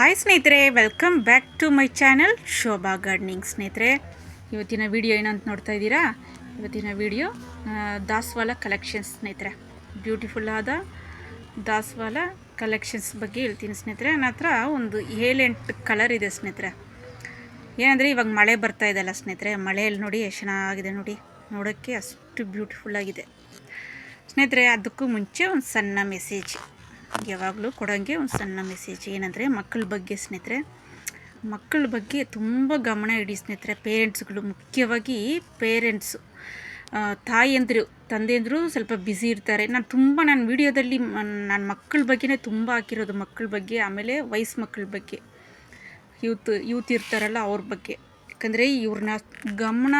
Hi ಸ್ನೇಹಿತರೆ. Welcome back to my channel Shobha gardening ಸ್ನೇಹಿತರೆ, ಇವತ್ತಿನ ವಿಡಿಯೋ ಏನಂತ ನೋಡ್ತಾ ಇದ್ದೀರಾ? ಇವತ್ತಿನ ವಿಡಿಯೋ ದಾಸವಾಳ ಕಲೆಕ್ಷನ್ಸ್ ಸ್ನೇಹಿತರೆ. ಬ್ಯೂಟಿಫುಲ್ ಆದ ಕಲೆಕ್ಷನ್ಸ್ ಬಗ್ಗೆ ಹೇಳ್ತೀನಿ, ಸ್ನೇಹಿತರೆ. ನನ್ನ ಹತ್ರ ಒಂದು ಏಳೆಂಟು ಕಲರ್ ಇದೆ, ಸ್ನೇಹಿತರೆ. ಏನಂದರೆ, ಇವಾಗ ಮಳೆ ಬರ್ತಾ ಇದೆಲ್ಲ ಸ್ನೇಹಿತರೆ. ಮಳೆಯಲ್ಲಿ ನೋಡಿ ಎಷ್ಟು ಚೆನ್ನಾಗಿದೆ ನೋಡಿ. ನೋಡೋಕ್ಕೆ ಅಷ್ಟು ಬ್ಯೂಟಿಫುಲ್ ಆಗಿದೆ. ಸ್ನೇಹಿತರೆ, ಅದಕ್ಕೂ ಮುಂಚೆ ಒಂದು ಸಣ್ಣ ಮೆಸೇಜ್ ಯಾವಾಗಲೂ ಕೊಡೋಂಗೆ ಒಂದು ಸಣ್ಣ ಮೆಸೇಜ್ ಏನಂದರೆ, ಮಕ್ಕಳ ಬಗ್ಗೆ ಸ್ನೇಹಿತರೆ. ಮಕ್ಕಳ ಬಗ್ಗೆ ತುಂಬ ಗಮನ ಇಡಿ ಸ್ನೇಹಿತರೆ. ಪೇರೆಂಟ್ಸ್ಗಳು ಮುಖ್ಯವಾಗಿ ಪೇರೆಂಟ್ಸು ತಾಯಿಯಂದರು, ತಂದೆಯಂದರು ಸ್ವಲ್ಪ ಬ್ಯುಸಿ ಇರ್ತಾರೆ. ನಾನು ತುಂಬ ನನ್ನ ವೀಡಿಯೋದಲ್ಲಿ ನನ್ನ ಮಕ್ಕಳ ಬಗ್ಗೆನೇ ತುಂಬ ಹಾಕಿರೋದು ಮಕ್ಕಳ ಬಗ್ಗೆ, ಆಮೇಲೆ ವಯಸ್ಸು ಮಕ್ಕಳ ಬಗ್ಗೆ. ಯೂತ್ ಯೂತ್ ಇರ್ತಾರಲ್ಲ ಅವ್ರ ಬಗ್ಗೆ. ಯಾಕಂದರೆ ಇವ್ರನ್ನ ಗಮನ,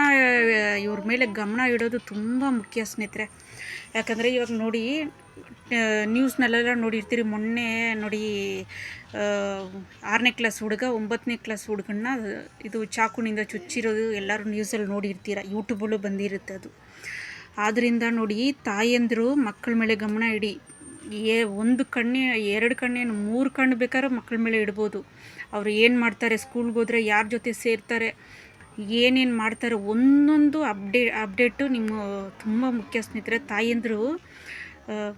ಇವ್ರ ಮೇಲೆ ಗಮನ ಇಡೋದು ತುಂಬ ಮುಖ್ಯ ಸ್ನೇಹಿತರೆ. ಯಾಕಂದರೆ ಇವಾಗ ನೋಡಿ ನ್ಯೂಸ್ನಲ್ಲೆಲ್ಲ ನೋಡಿರ್ತೀರಿ, ಮೊನ್ನೆ ನೋಡಿ ಆರನೇ ಕ್ಲಾಸ್ ಹುಡುಗ ಒಂಬತ್ತನೇ ಕ್ಲಾಸ್ ಹುಡುಗನ್ನ ಇದು ಚಾಕುನಿಂದ ಚುಚ್ಚಿರೋದು ಎಲ್ಲರೂ ನ್ಯೂಸಲ್ಲಿ ನೋಡಿರ್ತೀರ ಯೂಟ್ಯೂಬಲ್ಲೂ ಬಂದಿರುತ್ತೆ ಅದು. ಆದ್ದರಿಂದ ನೋಡಿ ತಾಯಂದಿರು ಮಕ್ಕಳ ಮೇಲೆ ಗಮನ ಇಡಿ. ಏ, ಒಂದು ಕಣ್ಣೆ, ಎರಡು ಕಣ್ಣೇನು ಮೂರು ಕಣ್ಣು ಬೇಕಾದ್ರೆ ಮಕ್ಕಳ ಮೇಲೆ ಇಡ್ಬೋದು. ಅವರು ಏನು ಮಾಡ್ತಾರೆ ಸ್ಕೂಲ್ಗೆ ಹೋದರೆ ಯಾರ ಜೊತೆ ಸೇರ್ತಾರೆ, ಏನೇನು ಮಾಡ್ತಾರೆ, ಒಂದೊಂದು ಅಪ್ಡೇ, ಅಪ್ಡೇಟು ನಿಮ್ಮ ತುಂಬ ಮುಖ್ಯ ಸ್ನೇಹಿತರೆ. ತಾಯಂದರು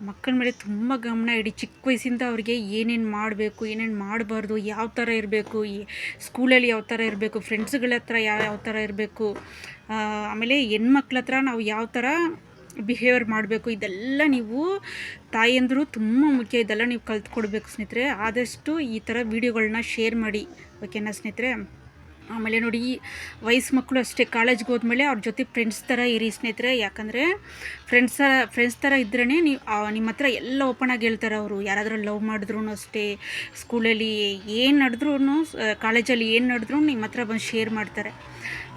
ಮಕ್ಕಳ ಮೇಲೆ ತುಂಬ ಗಮನ ಇಡಿ. ಚಿಕ್ಕ ವಯಸ್ಸಿಂದ ಅವ್ರಿಗೆ ಏನೇನು ಮಾಡಬೇಕು, ಏನೇನು ಮಾಡಬಾರ್ದು, ಯಾವ ಥರ ಇರಬೇಕು, ಈ ಸ್ಕೂಲಲ್ಲಿ ಯಾವ ಥರ ಇರಬೇಕು ಫ್ರೆಂಡ್ಸ್ಗಳ ಹತ್ರ ಯಾವ ಯಾವ ಥರ ಇರಬೇಕು ಆಮೇಲೆ ಹೆಣ್ಮಕ್ಳ ಹತ್ರ ನಾವು ಯಾವ ಥರ ಬಿಹೇವಿಯರ್ ಮಾಡಬೇಕು. ಇದೆಲ್ಲ ನೀವು ತಾಯಿಯಂದರು ತುಂಬ ಮುಖ್ಯ. ಇದೆಲ್ಲ ನೀವು ಕಲ್ತ್ಕೊಡ್ಬೇಕು ಸ್ನೇಹಿತರೆ. ಆದಷ್ಟು ಈ ಥರ ವೀಡಿಯೋಗಳನ್ನ ಶೇರ್ ಮಾಡಿ. ಓಕೆನಾ ಸ್ನೇಹಿತರೆ? ಆಮೇಲೆ ನೋಡಿ, ವಯಸ್ಸು ಮಕ್ಕಳು ಅಷ್ಟೇ ಕಾಲೇಜ್ಗೆ ಹೋದ್ಮೇಲೆ ಅವ್ರ ಜೊತೆ ಫ್ರೆಂಡ್ಸ್ ಥರ ಇರಿ ಸ್ನೇಹಿತರೆ. ಯಾಕಂದರೆ ಫ್ರೆಂಡ್ಸ್ ಥರ ಫ್ರೆಂಡ್ಸ್ ಥರ ಇದ್ರೇ ನೀವು ನಿಮ್ಮ ಹತ್ರ ಎಲ್ಲ ಓಪನ್ ಆಗಿ ಹೇಳ್ತಾರೆ ಅವರು. ಯಾರಾದರೂ ಲವ್ ಮಾಡಿದ್ರು ಅಷ್ಟೇ ಸ್ಕೂಲಲ್ಲಿ ಏನು ನಡೆದ್ರೂ ಕಾಲೇಜಲ್ಲಿ ಏನು ನಡೆದ್ರೂ ನಿಮ್ಮ ಹತ್ರ ಬಂದು ಶೇರ್ ಮಾಡ್ತಾರೆ.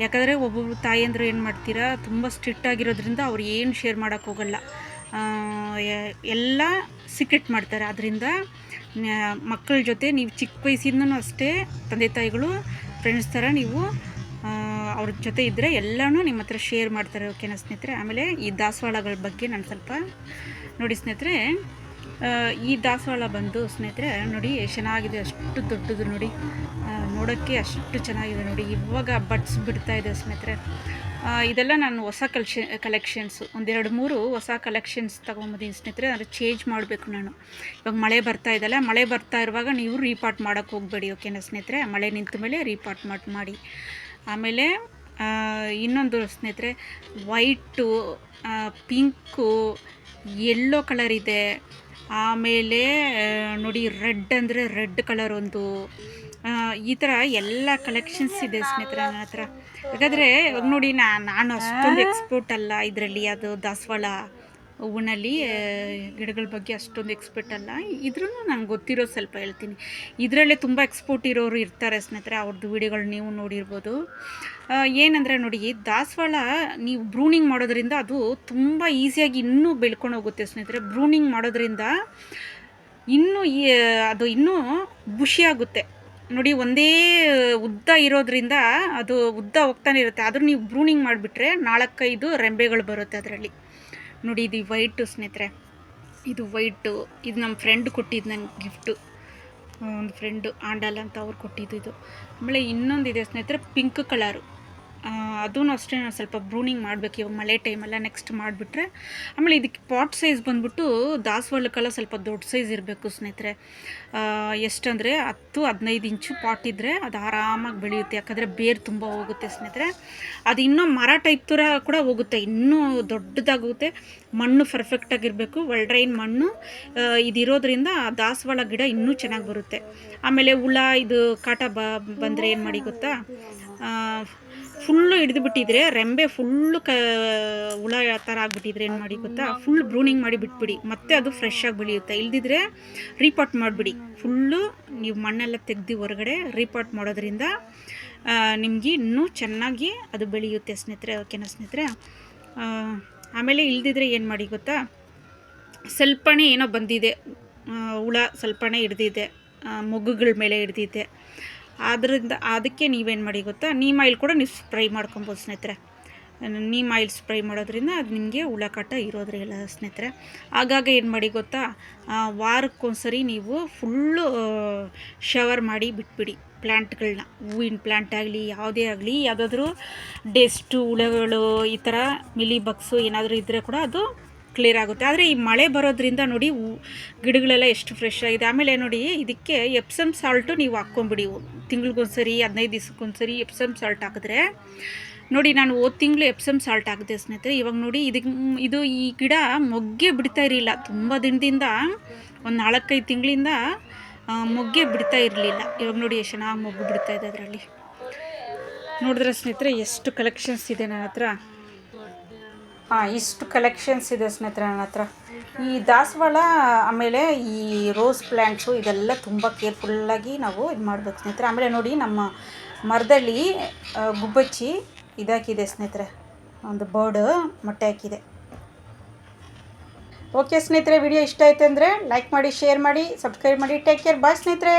ಯಾಕಂದರೆ ಒಬ್ಬೊಬ್ರು ತಾಯಿಯಂದ್ರು ಏನು ಮಾಡ್ತೀರಾ? ತುಂಬ ಸ್ಟ್ರಿಕ್ಟ್ ಆಗಿರೋದ್ರಿಂದ ಅವ್ರು ಏನು ಶೇರ್ ಮಾಡೋಕ್ಕೆ ಹೋಗಲ್ಲ. ಎಲ್ಲ ಸಿಕ್ರೆಟ್ ಮಾಡ್ತಾರೆ. ಅದರಿಂದ ಮಕ್ಕಳ ಜೊತೆ ನೀವು ಚಿಕ್ಕ ವಯಸ್ಸಿಂದನೂ ಅಷ್ಟೇ ತಂದೆ ತಾಯಿಗಳು ಫ್ರೆಂಡ್ಸ್ ಥರ ನೀವು ಅವ್ರ ಜೊತೆ ಇದ್ದರೆ ಎಲ್ಲನೂ ನಿಮ್ಮ ಹತ್ರ ಶೇರ್ ಮಾಡ್ತಾರೆ, ಓಕೆನಾ ಸ್ನೇಹಿತರೆ? ಆಮೇಲೆ ಈ ದಾಸವಾಳಗಳ ಬಗ್ಗೆ ನಾನು ಸ್ವಲ್ಪ ನೋಡಿ ಸ್ನೇಹಿತರೆ ಈ ದಾಸವಾಳ ಬಂದು ಸ್ನೇಹಿತರೆ, ನೋಡಿ ಚೆನ್ನಾಗಿದೆ ಅಷ್ಟು ದೊಡ್ಡದು ನೋಡಿ. ನೋಡೋಕ್ಕೆ ಅಷ್ಟು ಚೆನ್ನಾಗಿದೆ ನೋಡಿ. ಇವಾಗ ಬಟ್ಸ್ ಬಿಡ್ತಾ ಇದೆ ಸ್ನೇಹಿತರೆ. ಇದೆಲ್ಲ ನಾನು ಹೊಸ ಕಲೆಕ್ಷ ಕಲೆಕ್ಷನ್ಸು ಒಂದೆರಡು ಮೂರು ಹೊಸ ಕಲೆಕ್ಷನ್ಸ್ ತೊಗೊಂಬಂದಿದ್ದೀನಿ ಸ್ನೇಹಿತರೆ. ಅದು ಚೇಂಜ್ ಮಾಡಬೇಕು ನಾನು. ಇವಾಗ ಮಳೆ ಬರ್ತಾ ಇದೆಯಲ್ಲ, ಮಳೆ ಬರ್ತಾ ಇರುವಾಗ ನೀವು ರೀಪಾಟ್ ಮಾಡೋಕ್ಕೆ ಹೋಗಬೇಡಿ ಓಕೆನಾ ಸ್ನೇಹಿತರೆ? ಮಳೆ ನಿಂತ ಮೇಲೆ ರೀಪಾಟ್ ಮಾಡಿ ಮಾಡಿ. ಆಮೇಲೆ ಇನ್ನೊಂದು ಸ್ನೇಹಿತರೆ ವೈಟು ಪಿಂಕು ಎಲ್ಲೋ ಕಲರ್ ಇದೆ. ಆಮೇಲೆ ನೋಡಿ ರೆಡ್ ಅಂದರೆ ರೆಡ್ ಕಲರ್ ಒಂದು ಈ ಥರ ಎಲ್ಲ ಕಲೆಕ್ಷನ್ಸ್ ಇದೆ ಸ್ನೇಹಿತರೆ ನನ್ನ ಹತ್ರ. ಯಾಕಂದರೆ ನೋಡಿ ನಾನು ಅಷ್ಟೊಂದು ಎಕ್ಸ್ಪೋರ್ಟ್ ಅಲ್ಲ ಇದರಲ್ಲಿ ಅದು ದಾಸವಾಳ. ಹೂವಿನಲ್ಲಿ ಗಿಡಗಳ ಬಗ್ಗೆ ಅಷ್ಟೊಂದು ಎಕ್ಸ್ಪರ್ಟ್ ಅಲ್ಲ. ಇದ್ರೂ ನಂಗೆ ಗೊತ್ತಿರೋ ಸ್ವಲ್ಪ ಹೇಳ್ತೀನಿ. ಇದರಲ್ಲೇ ತುಂಬ ಎಕ್ಸ್ಪೋರ್ಟ್ ಇರೋರು ಇರ್ತಾರೆ ಸ್ನೇಹಿತರೆ ಅವ್ರದ್ದು ವಿಡಿಯೋಗಳು ನೀವು ನೋಡಿರ್ಬೋದು. ಏನಂದರೆ ನೋಡಿ ದಾಸವಾಳ ನೀವು ಬ್ರೂನಿಂಗ್ ಮಾಡೋದ್ರಿಂದ ಅದು ತುಂಬ ಈಸಿಯಾಗಿ ಇನ್ನೂ ಬೆಳ್ಕೊಂಡು ಹೋಗುತ್ತೆ ಸ್ನೇಹಿತರೆ. ಬ್ರೂನಿಂಗ್ ಮಾಡೋದ್ರಿಂದ ಇನ್ನೂ ಅದು ಇನ್ನೂ ಖುಷಿಯಾಗುತ್ತೆ ನೋಡಿ, ಒಂದೇ ಉದ್ದ ಇರೋದ್ರಿಂದ ಅದು ಉದ್ದ ಹೋಗ್ತಾನೆ ಇರುತ್ತೆ. ಆದರೂ ನೀವು ಬ್ರೂನಿಂಗ್ ಮಾಡಿಬಿಟ್ರೆ ನಾಲ್ಕೈದು ರೆಂಬೆಗಳು ಬರುತ್ತೆ ಅದರಲ್ಲಿ. ನೋಡಿ, ಇದು ವೈಟು ಸ್ನೇಹಿತರೆ. ಇದು ವೈಟು. ಇದು ನಮ್ಮ ಫ್ರೆಂಡ್ ಕೊಟ್ಟಿದ್ದು ನನಗೆ ಗಿಫ್ಟು ಒಂದು ಫ್ರೆಂಡು ಆಂಡಲ್ ಅಂತ ಅವ್ರು ಕೊಟ್ಟಿದ್ದು ಇದು. ಆಮೇಲೆ ಇನ್ನೊಂದಿದೆ ಸ್ನೇಹಿತರೆ ಪಿಂಕ್ ಕಲರು ಅದೂ ಅಷ್ಟೇ ನಾನು ಸ್ವಲ್ಪ ಬ್ರೂನಿಂಗ್ ಮಾಡಬೇಕು ಇವಾಗ ಮಳೆ ಟೈಮೆಲ್ಲ ನೆಕ್ಸ್ಟ್ ಮಾಡಿಬಿಟ್ರೆ. ಆಮೇಲೆ ಇದಕ್ಕೆ ಪಾಟ್ ಸೈಜ್ ಬಂದ್ಬಿಟ್ಟು ದಾಸವಾಳಕ್ಕೆಲ್ಲ ಸ್ವಲ್ಪ ದೊಡ್ಡ ಸೈಜ್ ಇರಬೇಕು ಸ್ನೇಹಿತರೆ. ಎಷ್ಟಂದರೆ ಹತ್ತು, ಹದಿನೈದು ಇಂಚು ಪಾಟ್ ಇದ್ದರೆ ಅದು ಆರಾಮಾಗಿ ಬೆಳೆಯುತ್ತೆ. ಯಾಕಂದರೆ ಬೇರು ತುಂಬ ಹೋಗುತ್ತೆ ಸ್ನೇಹಿತರೆ. ಅದು ಇನ್ನೂ ಮರ ಟೈಪ್ ಥರ ಕೂಡ ಹೋಗುತ್ತೆ. ಇನ್ನೂ ದೊಡ್ಡದಾಗುತ್ತೆ. ಮಣ್ಣು ಪರ್ಫೆಕ್ಟಾಗಿರಬೇಕು ವೆಲ್ಡ್ರೈನ್ ಮಣ್ಣು. ಇದಿರೋದ್ರಿಂದ ದಾಸವಾಳ ಗಿಡ ಇನ್ನೂ ಚೆನ್ನಾಗಿ ಬರುತ್ತೆ. ಆಮೇಲೆ ಹುಳ, ಇದು ಕಾಟ ಬ, ಬಂದರೆ ಏನು ಮಾಡಿ ಗೊತ್ತಾ? ಫುಲ್ಲು ಹಿಡಿದು ಬಿಟ್ಟಿದ್ರೆ ರೆಂಬೆ ಫುಲ್ಲು ಕ, ಹುಳ ಥರ ಆಗಿಬಿಟ್ಟಿದ್ರೆ ಏನು ಮಾಡಿ ಗೊತ್ತಾ? ಫುಲ್ ಬ್ರೂನಿಂಗ್ ಮಾಡಿ ಬಿಟ್ಬಿಡಿ. ಮತ್ತೆ ಅದು ಫ್ರೆಶ್ ಆಗಿ ಬೆಳೆಯುತ್ತೆ. ಇಲ್ದಿದ್ರೆ ರೀಪಾಟ್ ಮಾಡಿಬಿಡಿ. ಫುಲ್ಲು ನೀವು ಮಣ್ಣೆಲ್ಲ ತೆಗ್ದು ಹೊರಗಡೆ ರೀಪಾಟ್ ಮಾಡೋದ್ರಿಂದ ನಿಮಗೆ ಇನ್ನೂ ಚೆನ್ನಾಗಿ ಅದು ಬೆಳೆಯುತ್ತೆ ಸ್ನೇಹಿತರೆ ಓಕೆನ ಸ್ನೇಹಿತರೆ? ಆಮೇಲೆ ಇಲ್ದಿದ್ರೆ ಏನು ಮಾಡಿ ಗೊತ್ತಾ? ಸ್ವಲ್ಪನೇ ಏನೋ ಬಂದಿದೆ. ಹುಳ ಸ್ವಲ್ಪನೇ ಹಿಡ್ದಿದೆ. ಮೊಗ್ಗುಗಳ ಮೇಲೆ ಹಿಡ್ದಿದೆ. ಆದ್ದರಿಂದ ಅದಕ್ಕೆ ನೀವೇನು ಮಾಡಿ ಗೊತ್ತಾ? ನೀಮ್ ಆಯಿಲ್ ಕೂಡ ನೀವು ಸ್ಪ್ರೈ ಮಾಡ್ಕೊಬೋದು ಸ್ನೇಹಿತರೆ. ನೀಮ್ ಆಯಿಲ್ ಸ್ಪ್ರೈ ಮಾಡೋದ್ರಿಂದ ಅದು ನಿಮಗೆ ಹುಳಕಾಟ ಇರೋದ್ರಿಲ್ಲ ಸ್ನೇಹಿತರೆ. ಆಗಾಗ ಏನು ಮಾಡಿ ಗೊತ್ತಾ? ವಾರಕ್ಕೊಂದ್ಸರಿ ನೀವು ಫುಲ್ಲು ಶವರ್ ಮಾಡಿ ಬಿಟ್ಬಿಡಿ ಪ್ಲ್ಯಾಂಟ್ಗಳನ್ನ ಹೂವಿನ ಪ್ಲ್ಯಾಂಟ್ ಆಗಲಿ, ಯಾವುದೇ ಆಗಲಿ, ಯಾವುದಾದ್ರೂ ಡೆಸ್ಟು ಹುಳಗಳು ಈ ಥರ ಮಿಲಿ ಬಗ್ಸು ಏನಾದರೂ ಇದ್ದರೆ ಕೂಡ ಅದು ಕ್ಲಿಯರ್ ಆಗುತ್ತೆ. ಆದರೆ ಈ ಮಳೆ ಬರೋದ್ರಿಂದ ನೋಡಿ ಗಿಡಗಳೆಲ್ಲ ಎಷ್ಟು ಫ್ರೆಶ್ ಆಗಿದೆ. ಆಮೇಲೆ ನೋಡಿ ಇದಕ್ಕೆ ಎಪ್ಸಮ್ ಸಾಲ್ಟು ನೀವು ಹಾಕ್ಕೊಂಬಿಡಿ. ತಿಂಗ್ಳಿಗೊಂದ್ಸರಿ, ಹದಿನೈದು ದಿವ್ಸಕ್ಕೊಂದ್ಸರಿ ಎಪ್ಸಮ್ ಸಾಲ್ಟ್ ಹಾಕಿದ್ರೆ. ನೋಡಿ ನಾನು ಹೋದ ತಿಂಗಳು ಎಪ್ಸಮ್ ಸಾಲ್ಟ್ ಹಾಕಿದೆ ಸ್ನೇಹಿತರೆ. ಇವಾಗ ನೋಡಿ ಇದಕ್ಕೆ ಇದು ಈ ಗಿಡ ಮೊಗ್ಗೆ ಬಿಡ್ತಾ ಇರಲಿಲ್ಲ. ತುಂಬ ದಿನದಿಂದ ಒಂದು ನಾಲ್ಕೈದು ತಿಂಗಳಿಂದ ಮೊಗ್ಗೆ ಬಿಡ್ತಾ ಇರಲಿಲ್ಲ. ಇವಾಗ ನೋಡಿ ಎಷ್ಟು ಚೆನ್ನಾಗಿ ಮೊಗ್ಗು ಬಿಡ್ತಾ ಇದೆ ಅದರಲ್ಲಿ. ನೋಡಿದ್ರೆ ಸ್ನೇಹಿತರೆ ಎಷ್ಟು ಕಲೆಕ್ಷನ್ಸ್ ಇದೆ ನನ್ನ ಹತ್ರ. ಹಾಂ, ಇಷ್ಟು ಕಲೆಕ್ಷನ್ಸ್ ಇದೆ ಸ್ನೇಹಿತರೆ ನನ್ನ ಹತ್ರ. ಈ ದಾಸವಾಳ ಆಮೇಲೆ ಈ ರೋಸ್ ಪ್ಲ್ಯಾಂಟ್ಸು ಇದೆಲ್ಲ ತುಂಬ ಕೇರ್ಫುಲ್ಲಾಗಿ ನಾವು ಇದು ಮಾಡ್ಬೇಕು ಸ್ನೇಹಿತರೆ. ಆಮೇಲೆ ನೋಡಿ ನಮ್ಮ ಮರದಲ್ಲಿ ಗುಬ್ಬಚ್ಚಿ ಇದಾಕಿದೆ ಸ್ನೇಹಿತರೆ. ಒಂದು ಬರ್ಡ್ ಮೊಟ್ಟೆ ಹಾಕಿದೆ. ಓಕೆ ಸ್ನೇಹಿತರೆ ವಿಡಿಯೋ ಇಷ್ಟ ಆಯ್ತು ಅಂದರೆ ಲೈಕ್ ಮಾಡಿ ಶೇರ್ ಮಾಡಿ ಸಬ್ಸ್ಕ್ರೈಬ್ ಮಾಡಿ. ಟೇಕ್ ಕೇರ್ ಬಾಯ್ ಸ್ನೇಹಿತರೆ.